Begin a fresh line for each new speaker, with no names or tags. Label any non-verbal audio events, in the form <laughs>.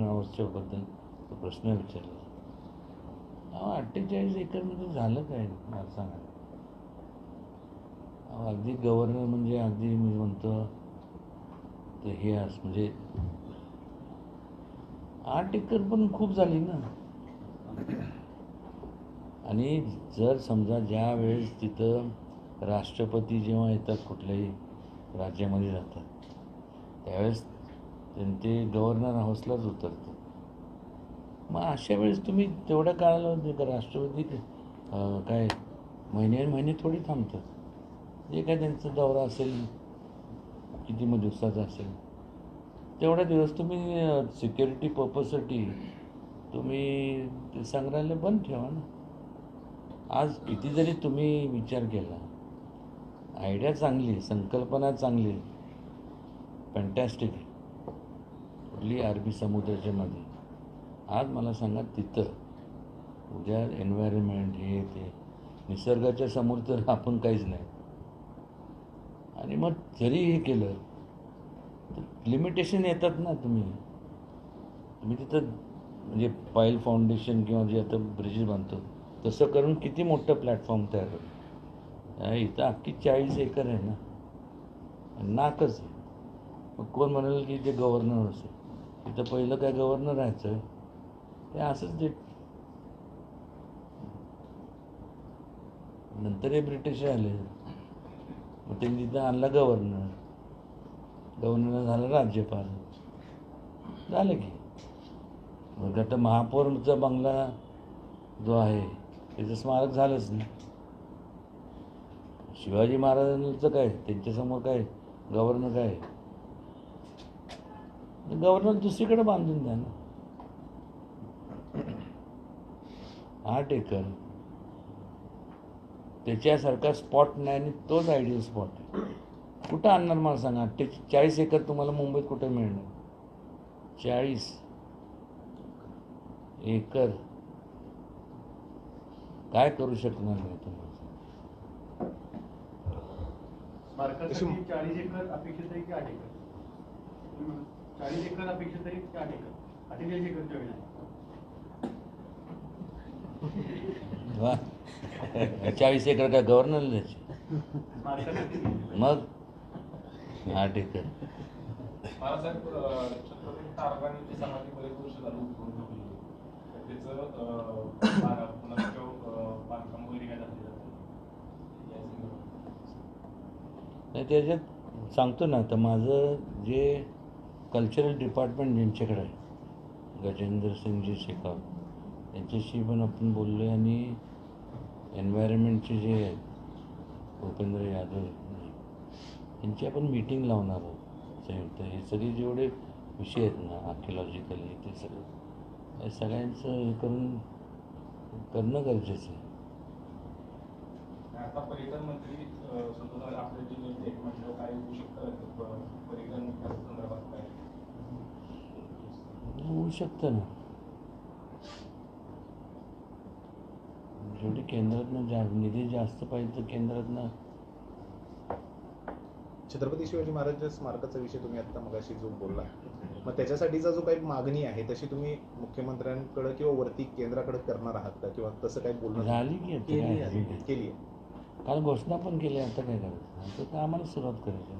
गव्हर्नरबद्दल तो प्रश्न विचारला. अहो अठ्ठेचाळीस एकरमध्ये झालं काय? मला सांगा. अगदी गव्हर्नर म्हणजे अगदी मी म्हणतो तर हे अस म्हणजे आठ एकर पण खूप झाली ना. आणि जर समजा ज्या वेळेस तिथं राष्ट्रपती जेव्हा येतात कुठल्याही राज्यामध्ये जातात त्यावेळेस ते गव्हर्नर हाऊसलाच उतरतात मग अशा वेळेस तुम्ही तेवढ्या काळाला का राष्ट्रपती काय महिने महिने थोडी थांबतात. जे काय त्यांचा दौरा असेल किती मग दिवसाचा असेल तेवढा दिवस तुम्ही सिक्युरिटी पर्पजसाठी तुम्ही ते संग्रहालय बंद ठेवा ना. आज किती जरी तुम्ही विचार केला आयडिया चांगली आहे, संकल्पना चांगली आहे, फॅन्टॅस्टिक आपली आरबी अरबी समुद्राच्या मध्ये आज मला सांगा तिथं. उद्या एन्व्हायरमेंट हे ते. निसर्गाच्या समोर तर <laughs> आपण काहीच नाही. आणि मग जरी हे केलं तर लिमिटेशन येतात ना तुम्ही. तुम्ही तिथं म्हणजे पायल फाउंडेशन किंवा जे आता ब्रिजेस बांधतो तसं करून किती मोठं प्लॅटफॉर्म तयार होतं इथं अख्खी चाळीस एकर आहे ना. नाकच आहे. मग कोण म्हणाल की ते गव्हर्नर असेल? तिथं पहिलं काय गव्हर्नर राहायचं ते असंच ते नंतर हे ब्रिटिश आले. मग त्यांनी तिथं आणला गव्हर्नर गव्हर्नर झालं राज्यपाल. झालं की. मग आता महापौरचा बंगला जो आहे त्याचं स्मारक झालंच नाही शिवाजी महाराजांचं काय त्यांच्यासमोर काय गव्हर्नर काय? गव्हर्नर दुसरीकडे बांधून द्या ना. आठ एकर त्याच्यासारखा स्पॉट नाही आणि तोच आयडियल स्पॉट आहे. कुठं आणणार मला सांगा? चाळीस एकर तुम्हाला मुंबईत कुठं मिळणार? चाळीस एकर. काय करू शकणार नाही तुम्हाला
स्मारकासाठी चाळीस एकर अपेक्षित आहे की आठ एकर? चाळीस एकर अपेक्षित आहे की? आठ एकर अठ्ठेचाळीस एकर जमीन आहे
वा. चाळीस एकर काय गव्हर्नर द्यायची मग? आठ एकर.
बाळासाहेब अं, छत्रपती टाळकांची समाधी बरेच वर्ष झालं उठून ठेवली तर त्याचं बांधकाम वगैरे काय झालेलं.
नाही त्याच्यात सांगतो ना तर माझं जे कल्चरल डिपार्टमेंट ज्यांच्याकडे आहे गजेंद्र सिंगजी शेखाव त्यांच्याशी पण आपण बोललो आणि एन्व्हायरमेंटचे जे आहेत भूपेंद्र यादव यांची आपण मीटिंग लावणार आहोत. संयुक्त हे सगळे जेवढे विषय आहेत ना आर्किओलॉजिकली ते सगळं या सगळ्यांचं हे करून करणं गरजेचं आहे.
आता पर्यटन मंत्री संतोष आपल्या म्हटलं काय होऊ शकतं पर्यटन विकास संदर्भात काय
होऊ शकतं ना. जेवढी केंद्रातनं जा निधी जास्त पाहिजे तर केंद्रातनं
छत्रपती शिवाजी महाराजांच्या स्मारकाचा विषय तुम्ही आता मगाशी जो बोलला मग त्याच्यासाठीचा जो काही मागणी आहे तशी तुम्ही मुख्यमंत्र्यांकडे किंवा वरती केंद्राकडे करणार आहात का? किंवा तसं काही बोलणं
झाली की आता काय?
केली आहे.
काल घोषणा पण केली आता काय करायचं? आता तर आम्हाला सुरुवात करायची